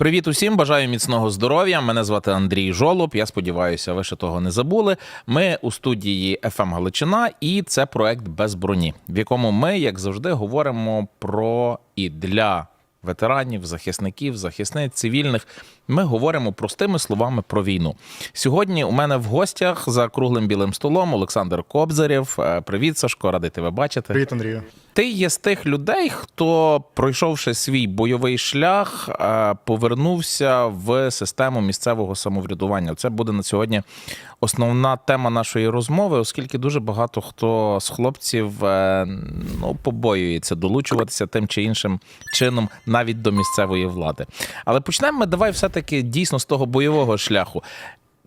Привіт усім, бажаю міцного здоров'я. Мене звати Андрій Жолоб. Я сподіваюся, ви ще того не забули. Ми у студії FM Галичина, і це проект без броні, в якому ми, як завжди, говоримо про і для ветеранів, захисників, захисниць, цивільних. Ми говоримо простими словами про війну. Сьогодні у мене в гостях за круглим білим столом Олександр Кобзарєв. Е, Привіт, Сашко, радий тебе бачити. Привіт, Андрію. Ти є з тих людей, хто, пройшовши свій бойовий шлях, е, повернувся в систему місцевого самоврядування. Це буде на сьогодні основна тема нашої розмови, оскільки дуже багато хто з хлопців е, ну, побоюється долучуватися тим чи іншим чином навіть до місцевої влади. Але почнемо ми давай все-таки дійсно з того бойового шляху.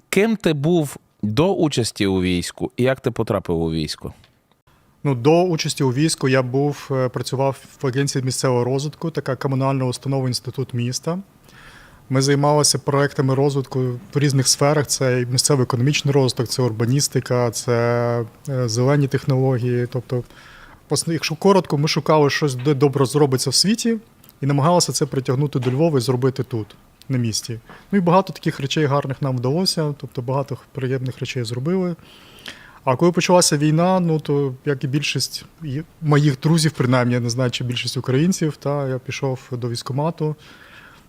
Ким ти був до участі у війську і як ти потрапив у військо? Ну, до участі у війську я був е, працював в агенції місцевого розвитку, така комунальна установа інститут міста. Ми займалися проектами розвитку в різних сферах: це місцевий економічний розвиток, це урбаністика, це е, зелені технології. Тобто, якщо коротко, ми шукали щось, де добре зробиться в світі, і намагалися це притягнути до Львова і зробити тут, на місці. Ну і багато таких речей гарних нам вдалося, тобто багато приємних речей зробили. А коли почалася війна, ну то як і більшість моїх друзів, принаймні, я не знаю, чи більшість українців, та я пішов до військкомату,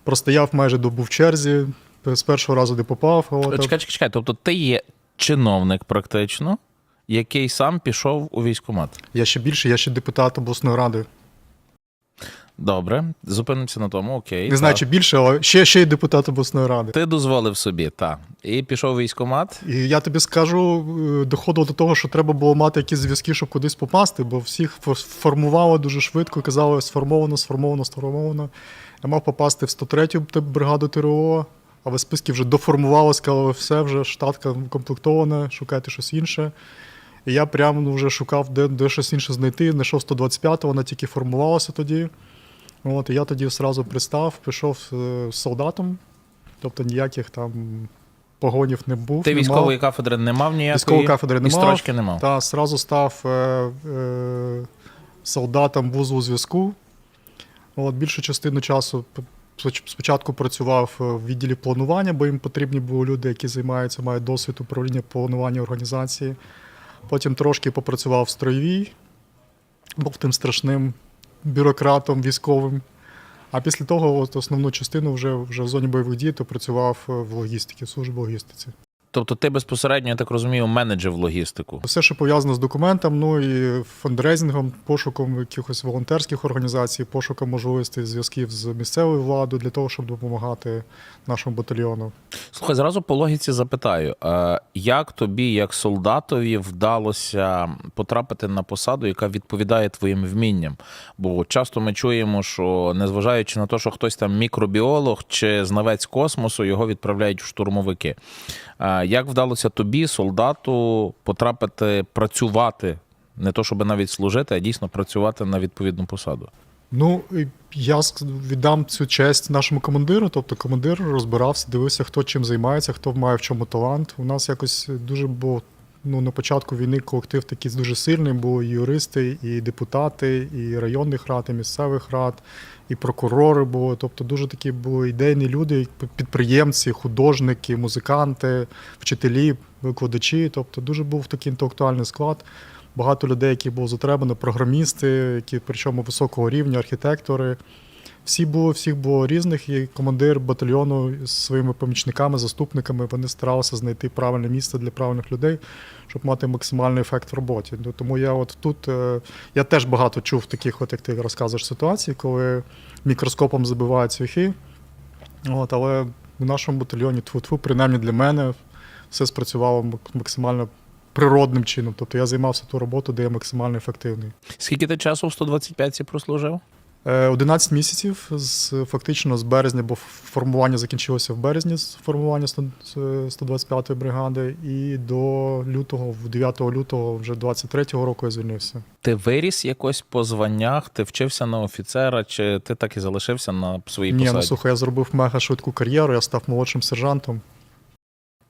простояв майже добу в черзі, з першого разу не попав. От, Чекай, чекай, чекай. Тобто ти є чиновник практично, який сам пішов у військкомат. Я ще більше, я ще депутат обласної ради. Добре, зупинимося на тому, окей. Не знаю, чи більше, але ще, ще й депутат обласної ради. Ти дозволив собі, так. І пішов військкомат. І я тобі скажу, е, доходило до того, що треба було мати якісь зв'язки, щоб кудись попасти, бо всіх фор- формували дуже швидко, казали сформовано, сформовано, сформовано. Я мав попасти в 103-ю бригаду ТРО, а в списки вже доформували, сказали, все, вже штатка комплектована, шукайте щось інше. І я прямо ну, вже шукав, де, де щось інше знайти. Знайшов 125-го, вона тільки формувалася тоді. От, і я тоді одразу пристав, пішов е, з солдатом, тобто ніяких там погонів не був. Ти не мав. військової кафедри не мав ніякої? Військової кафедри не і мав. строчки не мав. Та зразу став е, е, солдатом вузу зв'язку. От, більшу частину часу спочатку працював в відділі планування, бо їм потрібні були люди, які займаються, мають досвід управління планування організації. Потім трошки попрацював в строєвій, був тим страшним бюрократом військовим. А після того от, основну частину вже, вже в зоні бойових дій то працював е, в логістиці, в службі логістиці. Тобто ти безпосередньо, я так розумію, менеджер логістику. Все, що пов'язано з документом, ну і фандрейзингом, пошуком якихось волонтерських організацій, пошуком можливостей зв'язків з місцевою владою для того, щоб допомагати нашому батальйону. Слухай, зразу по логіці запитаю: е, як тобі, як солдатові, вдалося потрапити на посаду, яка відповідає твоїм вмінням? Бо часто ми чуємо, що незважаючи на те, що хтось там мікробіолог чи знавець космосу, його відправляють в штурмовики. Як вдалося тобі, солдату, потрапити працювати? Не то, щоб навіть служити, а дійсно працювати на відповідну посаду. Ну, я віддам цю честь нашому командиру. Тобто командир розбирався, дивився, хто чим займається, хто має в чому талант. У нас якось дуже було. Ну, на початку війни колектив такий дуже сильний, були юристи, і депутати, і районних рад, і місцевих рад, і прокурори були. Тобто дуже такі були ідейні люди, підприємці, художники, музиканти, вчителі, викладачі. Тобто дуже був такий інтелектуальний склад. Багато людей, які були затребані, програмісти, які причому високого рівня, архітектори. Всі було, всіх було різних, і командир батальйону з своїми помічниками, заступниками вони старалися знайти правильне місце для правильних людей, щоб мати максимальний ефект в роботі. Ну, Тому я от тут е, я теж багато чув таких, от як ти розказуєш, ситуацій, коли мікроскопом забивають цвяхи. От, але в нашому батальйоні тфу-тфу, принаймні для мене, все спрацювало максимально природним чином. Тобто я займався ту роботу, де я максимально ефективний. Скільки ти часу в 125-ці прослужив? Е, 11 місяців з фактично з березня, бо формування закінчилося в березні з формування 100 з 125-ї бригади, і до лютого, в 9 лютого, вже 23-го року я звільнився. Ти виріс якось по званнях, ти вчився на офіцера, чи ти так і залишився на своїй Ні, ну слухай, я зробив мега швидку кар'єру, я став молодшим сержантом.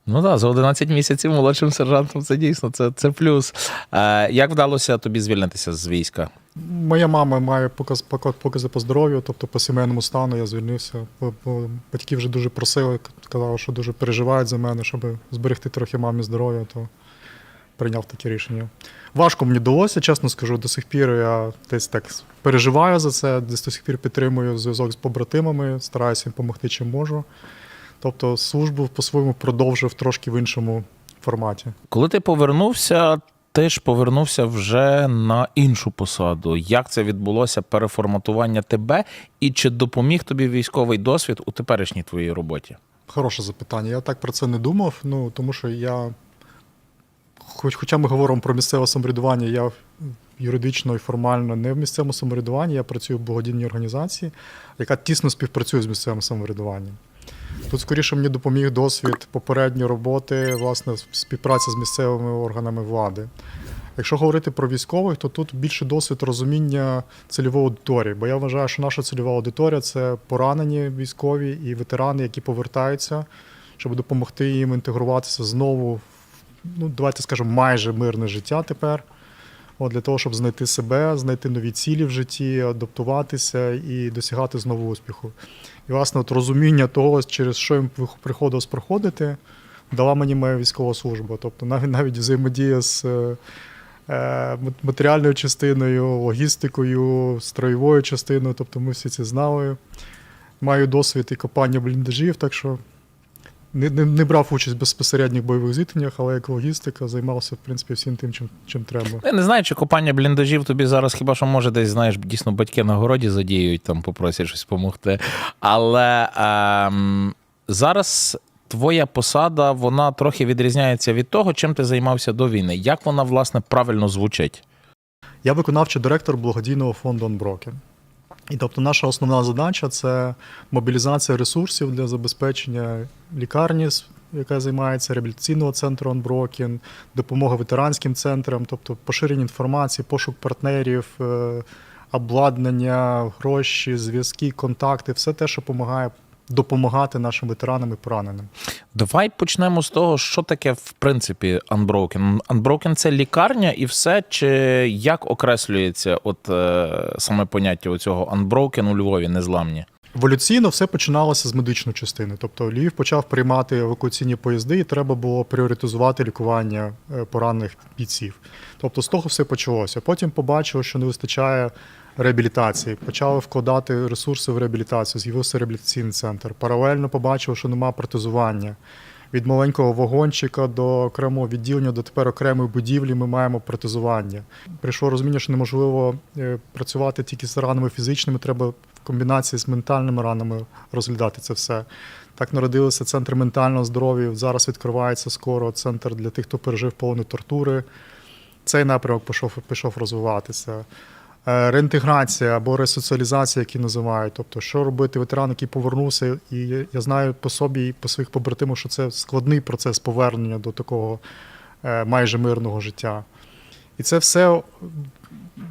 Ну так, за 11 місяців молодшим сержантом це дійсно це, це плюс. Е, як вдалося тобі звільнитися з війська? Моя мама має показ, пока- покази по здоров'ю, тобто по сімейному стану я звільнився. Батьки вже дуже просили, казали, що дуже переживають за мене, щоб зберегти трохи мамі здоров'я, то прийняв таке рішення. Важко мені вдалося, чесно скажу, до сих пір я десь так переживаю за це, десь до сих пір підтримую зв'язок з побратимами, стараюся їм допомогти чим можу. Тобто службу по-своєму продовжив трошки в іншому форматі. Коли ти повернувся, ти ж повернувся вже на іншу посаду. Як це відбулося переформатування тебе, і чи допоміг тобі військовий досвід у теперішній твоїй роботі? Хороше запитання. Я так про це не думав, ну тому що я, хоч, хоча ми говоримо про місцеве самоврядування, я юридично і формально не в місцевому самоврядуванні, я працюю в благодійній організації, яка тісно співпрацює з місцевим самоврядуванням. Тут скоріше мені допоміг досвід попередньої роботи, власне, співпраця з місцевими органами влади. Якщо говорити про військових, то тут більше досвід розуміння цільової аудиторії, бо я вважаю, що наша цільова аудиторія це поранені військові і ветерани, які повертаються, щоб допомогти їм інтегруватися знову ну, давайте скажемо, майже мирне життя тепер. От, для того, щоб знайти себе, знайти нові цілі в житті, адаптуватися і досягати знову успіху. І, власне, от розуміння того, через що їм приходилось проходити, дала мені моя військова служба. Тобто навіть навіть взаємодія з е, е, матеріальною частиною, логістикою, строєвою частиною, тобто ми всі це знали. Маю досвід і копання бліндажів, так що не, не, не брав участь в безпосередніх бойових зіткненнях, але як логістика займався, в принципі, всім тим, чим, чим треба. Я не знаю, чи копання бліндажів тобі зараз хіба що може десь, знаєш, дійсно батьки на городі задіють, там попросять щось допомогти. Але ем, зараз твоя посада вона трохи відрізняється від того, чим ти займався до війни. Як вона, власне, правильно звучить? Я виконавчий директор благодійного фонду Unbroken. І тобто наша основна задача це мобілізація ресурсів для забезпечення лікарні, яка займається реабілітаційного центру Анброкін, допомога ветеранським центрам, тобто поширення інформації, пошук партнерів, е, обладнання, гроші, зв'язки, контакти, все те, що допомагає допомагати нашим ветеранам і пораненим. Давай почнемо з того, що таке в принципі Unbroken. Unbroken – це лікарня і все, чи як окреслюється от е, саме поняття у цього Unbroken у Львові, незламні? Еволюційно все починалося з медичної частини. Тобто Львів почав приймати евакуаційні поїзди, і треба було пріоритизувати лікування е, поранених бійців. Тобто з того все почалося. Потім побачили, що не вистачає реабілітації, почали вкладати ресурси в реабілітацію, з'явився реабілітаційний центр. Паралельно побачили, що немає протезування. Від маленького вагончика до окремого відділення до тепер окремої будівлі ми маємо протезування. Прийшло розуміння, що неможливо е, працювати тільки з ранами фізичними, треба в комбінації з ментальними ранами розглядати це все. Так народилися центри ментального здоров'я. Зараз відкривається скоро центр для тих, хто пережив полони тортури. Цей напрямок пішов, пішов розвиватися. Е, Реінтеграція або ресоціалізація, які називають. Тобто, що робити ветеран, який повернувся, і я- знаю по собі і по своїх побратимах, що це складний процес повернення до такого е, майже мирного життя. І це все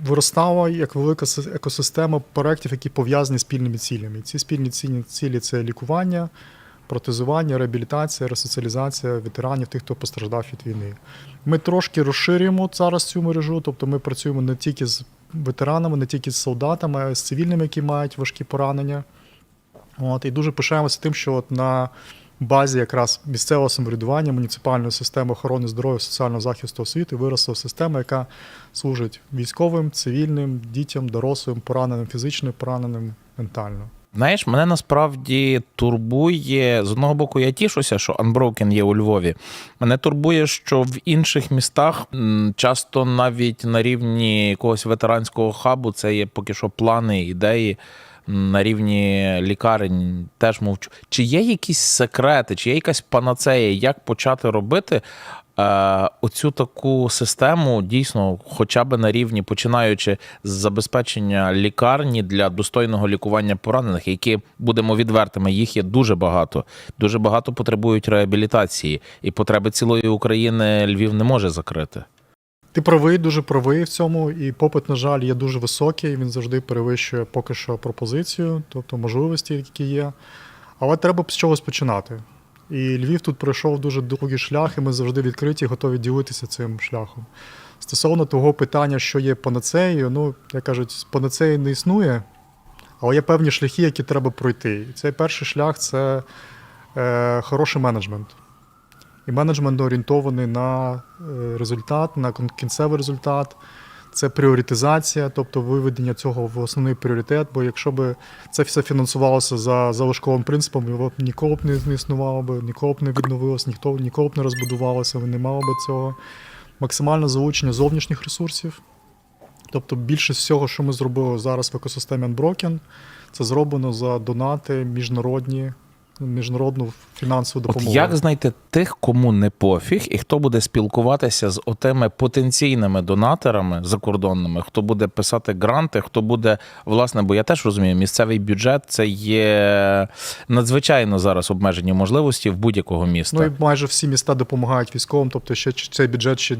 виростало як велика екосистема проєктів, які пов'язані з спільними цілями. Ці спільні цілі це лікування, протезування, реабілітація, ресоціалізація ветеранів, тих, хто постраждав від війни. Ми трошки розширюємо зараз цю мережу, тобто ми працюємо не тільки з ветеранами, не тільки з солдатами, а й з цивільними, які мають важкі поранення. От, і дуже пишаємося тим, що от на базі якраз місцевого самоврядування, муніципальної системи охорони здоров'я, соціального захисту освіти виросла система, яка служить військовим, цивільним, дітям, дорослим, пораненим фізично, пораненим ментально. Знаєш, мене насправді турбує з одного боку, я тішуся, що Unbroken є у Львові. Мене турбує, що в інших містах часто навіть на рівні якогось ветеранського хабу це є поки що плани, ідеї. На рівні лікарень теж мовчу. Чи є якісь секрети, чи є якась панацея, як почати робити оцю таку систему дійсно, хоча б на рівні, починаючи з забезпечення лікарні для достойного лікування поранених, які будемо відвертими, їх є дуже багато. Дуже багато потребують реабілітації, і потреби цілої України Львів не може закрити. Ти правий, дуже правий в цьому, і попит, на жаль, є дуже високий. Він завжди перевищує поки що пропозицію, тобто можливості, які є. Але треба з чогось починати. І Львів тут пройшов дуже довгий шлях, і ми завжди відкриті, готові ділитися цим шляхом. Стосовно того питання, що є панацеєю, ну, як кажуть, панацеї не існує, але є певні шляхи, які треба пройти. І цей перший шлях це е, хороший менеджмент. І менеджмент орієнтований на е, результат, на кінцевий результат. Це пріоритизація, тобто виведення цього в основний пріоритет. Бо якщо б це все фінансувалося за залишковим принципом, його б ніколи б не, існувало б, ніколи б не відновилося, ніхто ніколи б не розбудувалося, не мало б цього. Максимальне залучення зовнішніх ресурсів. Тобто більшість всього, що ми зробили зараз в екосистемі Unbroken, це зроблено за донати міжнародні, міжнародну фінансову От допомогу. як знайти тих, кому не пофіг, і хто буде спілкуватися з отими потенційними донаторами закордонними, хто буде писати гранти, хто буде, власне, бо я теж розумію, місцевий бюджет це є надзвичайно зараз обмежені можливості в будь-якого міста. Ну і майже всі міста допомагають військовим, тобто ще цей бюджет ще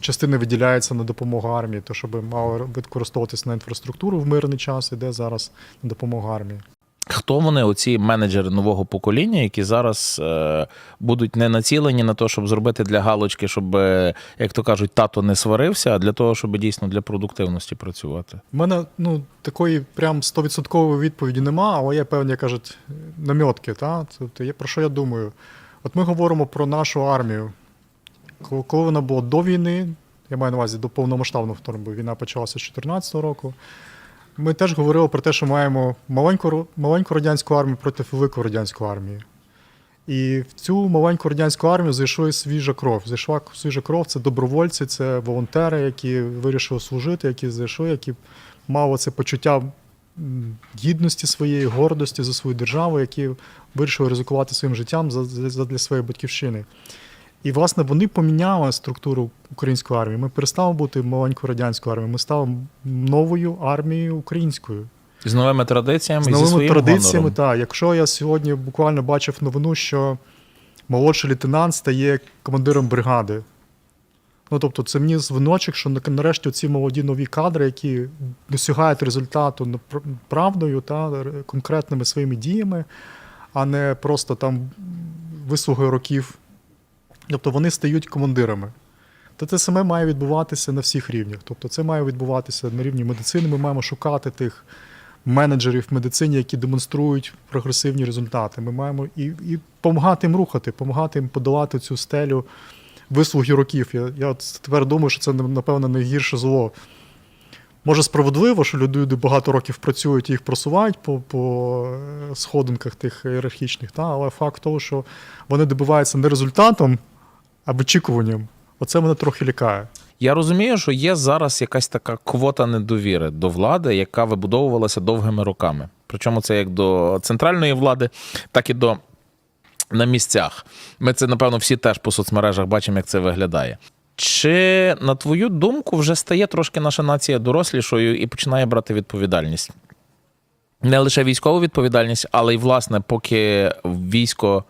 частина виділяється на допомогу армії, то щоб мало використовуватись на інфраструктуру в мирний час, іде зараз на допомогу армії. Хто вони, оці менеджери нового покоління, які зараз е, будуть не націлені на те, щоб зробити для галочки, щоб, е, як то кажуть, тато не сварився, а для того, щоб дійсно для продуктивності працювати? У мене ну, такої прям 100% відповіді нема, але є певні, кажуть, намітки. Та? Тобто, є, про що я думаю? От ми говоримо про нашу армію. Коли вона була до війни, я маю на увазі до повномасштабного вторгнення, бо війна почалася з 2014 року. Ми теж говорили про те, що маємо маленьку, маленьку радянську армію проти великої радянської армії. І в цю маленьку радянську армію зайшла свіжа кров. Зайшла свіжа кров це добровольці, це волонтери, які вирішили служити, які зайшли, які мали це почуття гідності своєї, гордості за свою державу, які вирішили ризикувати своїм життям за, за, для своєї батьківщини. І, власне, вони поміняли структуру української армії. Ми перестали бути маленькою радянською армією, ми стали новою армією українською. З новими традиціями, З і зі своїм традиціями, гонором. так. Якщо я сьогодні буквально бачив новину, що молодший лейтенант стає командиром бригади. Ну, тобто, це мені дзвіночок, що нарешті ці молоді нові кадри, які досягають результату правдою та конкретними своїми діями, а не просто там вислугою років. Тобто вони стають командирами. То це саме має відбуватися на всіх рівнях. Тобто, це має відбуватися на рівні медицини. Ми маємо шукати тих менеджерів в медицині, які демонструють прогресивні результати. Ми маємо і, і допомагати їм рухати, допомагати їм подолати цю стелю вислуги років. Я, я от тепер думаю, що це напевно найгірше зло. Може, справедливо, що люди багато років працюють і їх просувають по, по е, сходинках тих ієрархічних, та? але факт того, що вони добиваються не результатом, а вичікуванням. Оце мене трохи лякає. Я розумію, що є зараз якась така квота недовіри до влади, яка вибудовувалася довгими роками. Причому це як до центральної влади, так і до на місцях. Ми це, напевно, всі теж по соцмережах бачимо, як це виглядає. Чи, на твою думку, вже стає трошки наша нація дорослішою і починає брати відповідальність? Не лише військову відповідальність, але й, власне, поки військо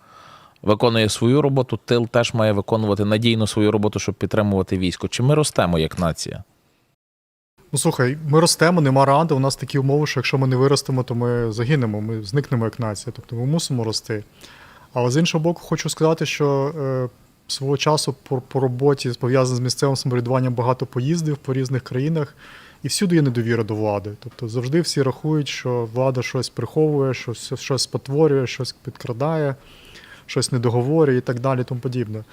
виконує свою роботу, тил теж має виконувати надійно свою роботу, щоб підтримувати військо. Чи ми ростемо як нація? Ну слухай, ми ростемо, нема ради. У нас такі умови, що якщо ми не виростемо, то ми загинемо, ми зникнемо як нація. Тобто ми мусимо рости. Але з іншого боку, хочу сказати, що е, свого часу по, по роботі пов'язано з місцевим самоврядуванням багато поїздив по різних країнах, і всюди є недовіра до влади. Тобто завжди всі рахують, що влада щось приховує, щось, щось спотворює, щось підкрадає, щось не договорює і так далі, тому подібне.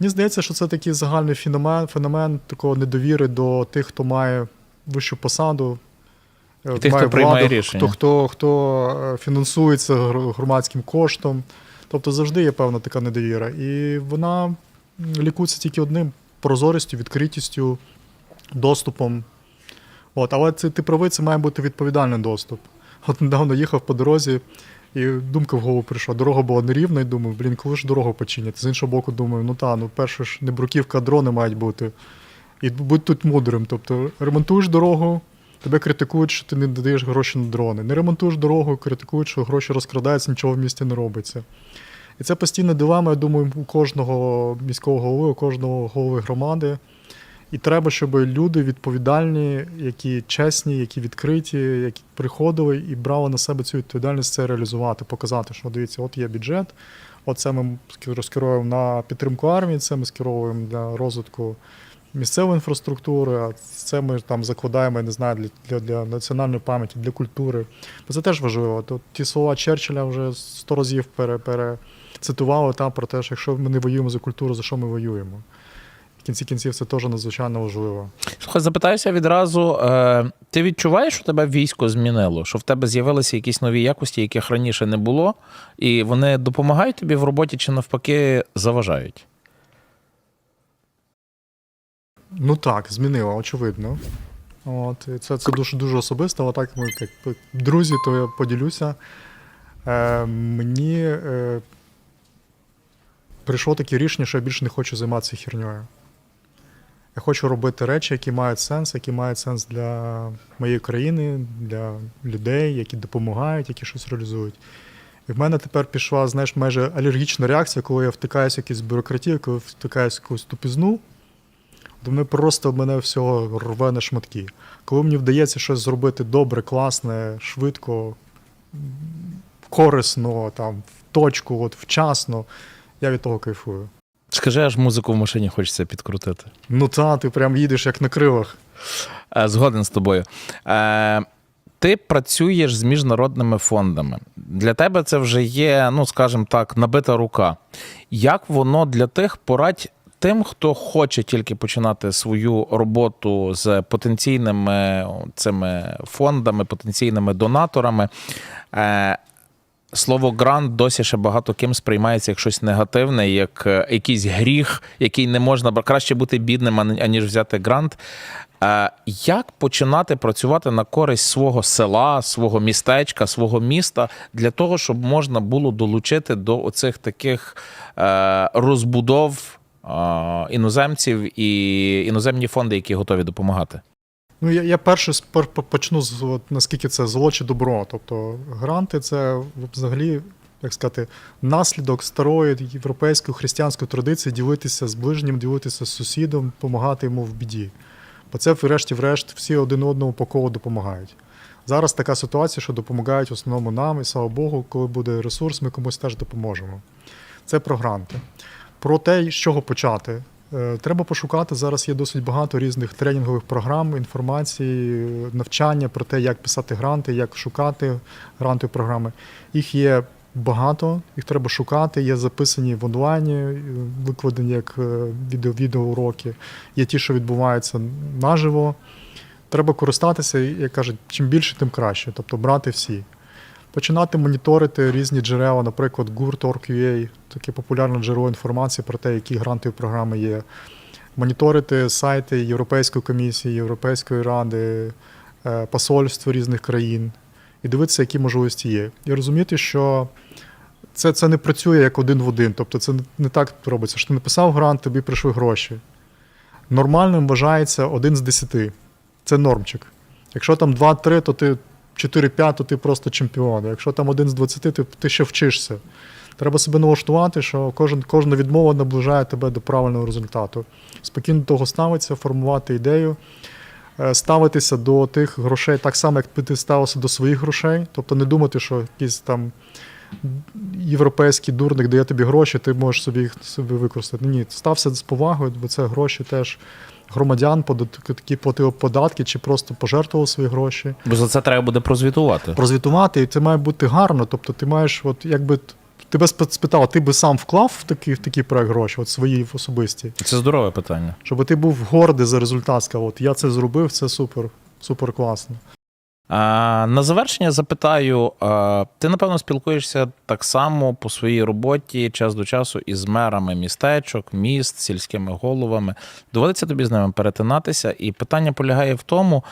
Мені здається, що це такий загальний феномен, феномен такого недовіри до тих, хто має вищу посаду. е, І тих, має хто приймає рішення. Хто, хто, хто е, фінансується громадським коштом. Тобто завжди є певна така недовіра. І вона лікується тільки одним прозорістю, відкритістю, доступом. От, але це ти правий, це має бути відповідальний доступ. От недавно їхав по дорозі, і думка в голову прийшла. Дорога була нерівна, і думаю, блін, коли ж дорогу починять? З іншого боку, думаю, ну та, ну перше ж не бруківка, а дрони мають бути. І будь тут мудрим. Тобто ремонтуєш дорогу, тебе критикують, що ти не додаєш гроші на дрони. Не ремонтуєш дорогу, критикують, що гроші розкрадаються, нічого в місті не робиться. І це постійна дилема, я думаю, у кожного міського голови, у кожного голови громади. І треба, щоб люди відповідальні, які чесні, які відкриті, які приходили і брали на себе цю відповідальність це реалізувати, показати, що дивіться, от є бюджет, от це ми розкеруємо на підтримку армії, це ми скеровуємо для розвитку місцевої інфраструктури, а це ми там закладаємо, я не знаю, для, для, для національної пам'яті, для культури. Це теж важливо. Тут ті слова Черчилля вже сто разів пере, перецитували там про те, що якщо ми не воюємо за культуру, за що ми воюємо. Кінці кінців це теж надзвичайно важливо. Слухай, запитаюся відразу. Е, ти відчуваєш, що тебе військо змінило? Що в тебе з'явилися якісь нові якості, яких раніше не було, і вони допомагають тобі в роботі чи навпаки заважають? Ну так, змінило, очевидно. От, і це, це дуже дуже особисто, але так ми як друзі, то я поділюся. Е, мені е, прийшло таке рішення, що я більше не хочу займатися херньою. Я хочу робити речі, які мають сенс, які мають сенс для моєї країни, для людей, які допомагають, які щось реалізують. І в мене тепер пішла, знаєш, майже алергічна реакція, коли я втикаюся в якусь бюрократію, коли втикаюся в якусь тупізну, то мене просто мене всього рве на шматки. Коли мені вдається щось зробити добре, класне, швидко, корисно, там, в точку, от, вчасно, я від того кайфую. Скажи, аж музику в машині хочеться підкрутити. Ну та, ти прям їдеш як на крилах. Е, Згоден з тобою. Е, Ти працюєш з міжнародними фондами. Для тебе це вже є, ну скажімо так, набита рука. Як воно для тих порадь тим, хто хоче тільки починати свою роботу з потенційними цими фондами, потенційними донаторами? Слово грант досі ще багато ким сприймається як щось негативне, як е, якийсь гріх, який не можна краще бути бідним, ані- аніж взяти грант. Е, Як починати працювати на користь свого села, свого містечка, свого міста для того, щоб можна було долучити до оцих таких е, розбудов іноземців і іноземні фонди, які готові допомагати? Ну, я, я перше почну з от, наскільки це зло чи добро. Тобто гранти це взагалі, як сказати, наслідок старої європейської християнської традиції ділитися з ближнім, ділитися з сусідом, допомагати йому в біді. Бо це, врешті-врешт, всі один одному по колу допомагають. Зараз така ситуація, що допомагають в основному нам, і слава Богу, коли буде ресурс, ми комусь теж допоможемо. Це про гранти. Про те, з чого почати. Е, Треба пошукати. Зараз є досить багато різних тренінгових програм, інформації, навчання про те, як писати гранти, як шукати грантові програми. Їх є багато, їх треба шукати. Є записані в онлайні, е, викладені як е, відео, відеоуроки. Є ті, що відбуваються наживо. Треба користатися, як кажуть, чим більше, тим краще. Тобто брати всі. Починати моніторити різні джерела, наприклад, GURT.org.ua, таке популярне джерело інформації про те, які грантові програми є. Моніторити сайти Європейської комісії, Європейської ради, е, посольств різних країн і дивитися, які можливості є. І розуміти, що це, це не працює як один в один. Тобто це не так робиться, що ти написав грант, тобі прийшли гроші. Нормальним вважається один з десяти. Це нормчик. Якщо там 2-3, то ти 4-5, то ти просто чемпіон. Якщо там один з 20, ти, ти ще вчишся. Треба себе налаштувати, що кожен, кожна відмова наближає тебе до правильного результату. Спокійно до того ставитися, формувати ідею, е, ставитися до тих грошей так само, як ти ставився до своїх грошей. Тобто не думати, що якийсь там європейський дурник дає тобі гроші, ти можеш собі їх собі використати. Ні, стався з повагою, бо це гроші теж громадян, такі платили податки чи просто пожертвували свої гроші. Бо за це треба буде прозвітувати. Прозвітувати, і це має бути гарно. Тобто ти маєш, от якби тебе спитав, ти би сам вклав в такий, в такий проект гроші, от свої особисті, Це здорове питання. щоб ти був гордий за результат, сказав, от я це зробив, це супер, супер класно. На завершення запитаю: ти напевно спілкуєшся так само по своїй роботі час до часу із мерами містечок, міст, сільськими головами. Доводиться тобі з ними перетинатися, і питання полягає в тому,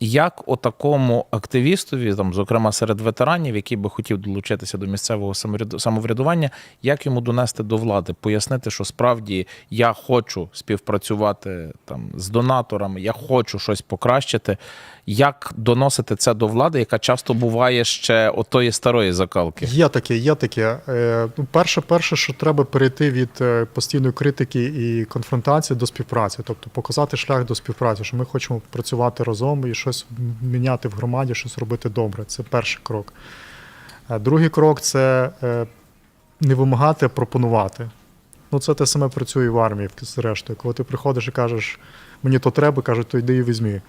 як отакому активістові, там, зокрема серед ветеранів, який би хотів долучитися до місцевого самовряду- самоврядування, як йому донести до влади, пояснити, що справді я хочу співпрацювати там з донаторами, я хочу щось покращити. Як доносити це до влади, яка часто буває ще отої старої закалки? Є таке, є таке. Е, ну, перше, перше, що треба перейти від е, постійної критики і конфронтації до співпраці, тобто показати шлях до співпраці, що ми хочемо працювати разом і щось міняти в громаді, щось робити добре. Це перший крок. Е, Другий крок це не вимагати, а пропонувати. Ну, це те саме працює в армії, зрештою. Коли ти приходиш і кажеш, мені то треба, кажуть, то йди і візьми.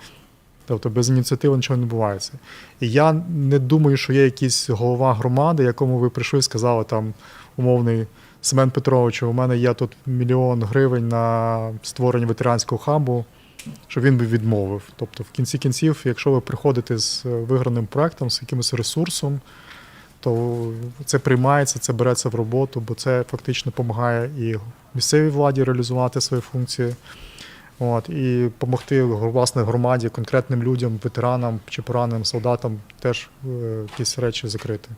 Тобто без ініціативи нічого не відбувається. І я не думаю, що є якийсь голова громади, якому ви прийшли і сказали там умовний Семен Петрович, у мене є тут мільйон гривень на створення ветеранського хабу, що він би відмовив. Тобто, в кінці кінців, якщо ви приходите з виграним проектом, з якимось ресурсом, то це приймається, це береться в роботу, бо це фактично допомагає і місцевій владі реалізувати свої функції. От, і допомогти власне громаді, конкретним людям, ветеранам чи пораненим солдатам теж е, якісь речі закрити.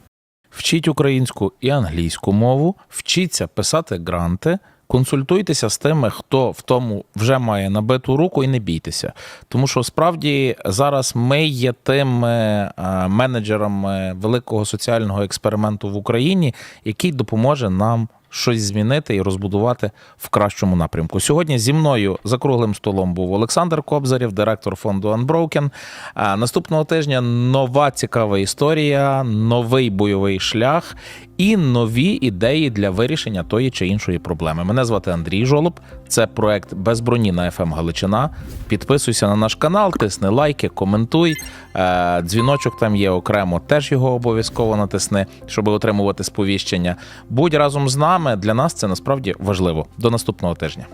Вчіть українську і англійську мову, вчіться писати гранти. Консультуйтеся з тими, хто в тому вже має набиту руку, і не бійтеся. Тому що справді зараз ми є тими е, менеджерами великого соціального експерименту в Україні, який допоможе нам щось змінити і розбудувати в кращому напрямку. Сьогодні зі мною за круглим столом був Олександр Кобзарєв, директор фонду Unbroken. Наступного тижня нова цікава історія, новий бойовий шлях і нові ідеї для вирішення тої чи іншої проблеми. Мене звати Андрій Жолоб. Це проект без броні на ФМ Галичина. Підписуйся на наш канал, тисни лайки, коментуй. Е, Дзвіночок там є окремо. Теж його обов'язково натисни, щоб отримувати сповіщення. Будь разом з нами. Для нас це насправді важливо. До наступного тижня.